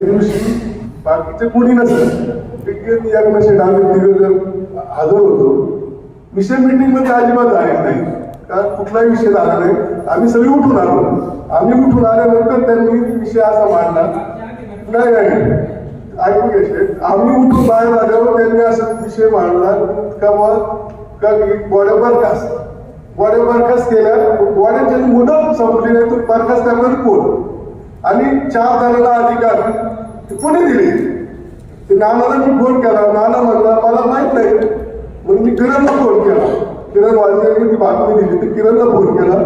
दिवशी बाकीचे कोणी नसतं. क्रिकेट एकमेशे डावी तिघ हजर होतो विषय मीटिंगमध्ये अजिबात झाले नाही. कारण कुठलाही विषय झाला नाही. आम्ही सगळी उठून आलो. आम्ही उठून आल्यानंतर त्यांनी विषय असा मांडला. नाही नाही. ऐकू घ्यायचे. आम्ही उठून बाहेर आल्यावर त्यांनी असा विषय मांडला. का बा का बॉड्या बरखास्त? बॉड्या बरखास्त केल्या. बॉड्याची मुदत संपली नाही तर बरखास्त करणार कोण? आणि चार जणांना अधिकार. ते कोणी दिले? ते नानाला मी फोन केला. नाना म्हणला मला माहीत नाही. म्हणून मी किरणला फोन केला. किरण वाजल्याने ती बातमी दिली. तर किरणला फोन केला.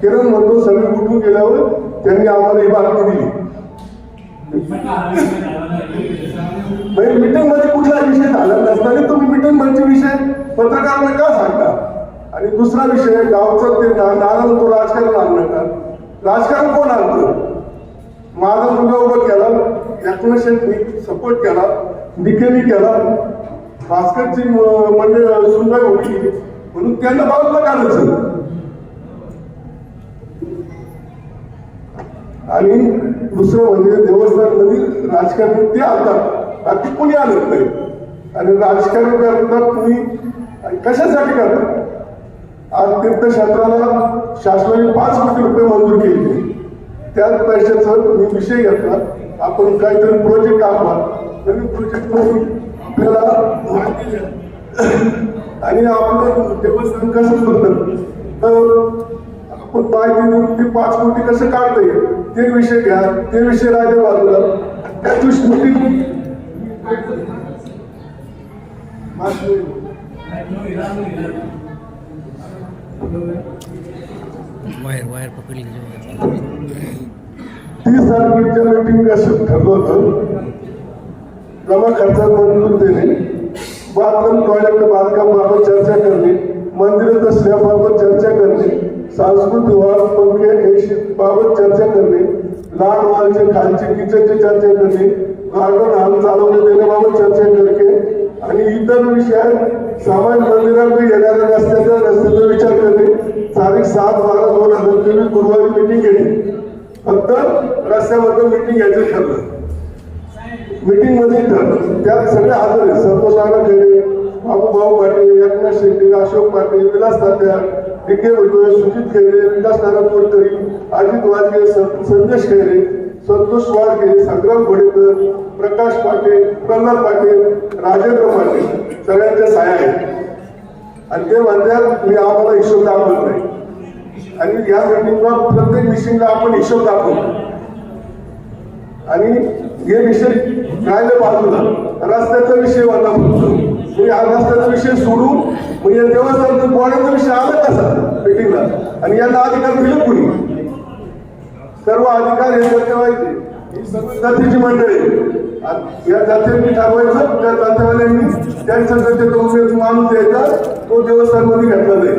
किरण म्हणतो सगळे उठून गेल्यावर त्यांनी आम्हाला ही बातमी दिली. म्हणजे मीटिंगमध्ये कुठला विषय झाला नसताना तुम्ही मिटिंगमध्ये म्हणजे विषय पत्रकारांना का सांगता? आणि दुसरा विषय गावचं ते ना- नाना तो राजकारण आणणं का? राजकारण कोण आणतं? माझा मुलगा उभं केला एकोणीसशे मी सपोर्ट केला निकेली केला. भास्करची म- म्हणजे सुनबाई होती. म्हणून त्यांना बाजूला काढायचं. आणि दुसरं म्हणजे देवस्थानमधील राजकारण ते आणतात बाकी कोणी आणत नाही. आणि राजकारण करतात तुम्ही. आणि कशासाठी करतात? आज तीर्थक्षेत्राला शासनाने पाच कोटी रुपये मंजूर केले. त्याच पैशाचा तुम्ही विषय घेतला. आपण काहीतरी प्रोजेक्ट आखला नवीन प्रोजेक्ट करून आपल्याला माहिती द्या. आणि आपलं देवस्थान कसं होतं तर आपण माहिती देऊन ते पाच कोटी कसं काढता येईल? ते विषय घ्या. ते विषय राहिले बाजूला. त्या दिवशी मीटिंग वायर वायर पकडली तीस तारखेच्या मीटिंग असं ठरलं होतं जमा खर्चात मंजूर देणे बांधकाम टॉयलेट बांधकामाबाबत चर्चा करणे. मंदिर दसऱ्याबाबत चर्चा करणे. सांस्कृतिक वाद पंखे एशी बाबत चर्चा करणे. लहान मुलांचे खालचे किचनची चर्चा करणे. गार्डन हाल चालवणे देण्याबाबत चर्चा करणे. आणि इतर विषयात सामान्य मंदिरांकडे येणाऱ्या रस्त्याचा रस्त्याचा विचार करणे. तारीख सात बारा पद्धतीने गुरुवारी मीटिंग घेणे फक्त रस्त्यावर मीटिंग घ्यायचं ठरलं. मीटिंगमध्ये ठरलं त्यात सगळे हजर आहेत. संतोष नाना खेडे बाबू भाऊ पाटील एकनाथ शेट्टी अशोक पाटील विलास तात्या डी भुजबळ सुजित खैरे विकास नाना तोडकरी अजित वाजगे संदेश खैरे संतोष वाडगे संग्राम घोडेकर प्रकाश पाटील प्रल्हाद पाटील राजेंद्र पाटील सगळ्यांच्या साया आहेत. आणि ते म्हणतात मी आम्हाला आणि या मीटिंगला प्रत्येक मिशिनला आपण हिशोब दाखवतो आणि हे विषय राहिले बाजूला रस्त्याचा विषय होता फक्त म्हणजे हा रस्त्याचा विषय सोडून म्हणजे देवस्थानचा बोर्डाचा विषय आला कसा मीटिंगला आणि यांना अधिकार दिले कुणी? सर्व अधिकार हे सत्यवायचे ही जातीची मंडळी या जातीने ठरवायचं त्या जातीवाल्यांनी त्यांच्या जातीचा उमेद माणूस द्यायचा तो देवस्थानमध्ये घेतला जाईल.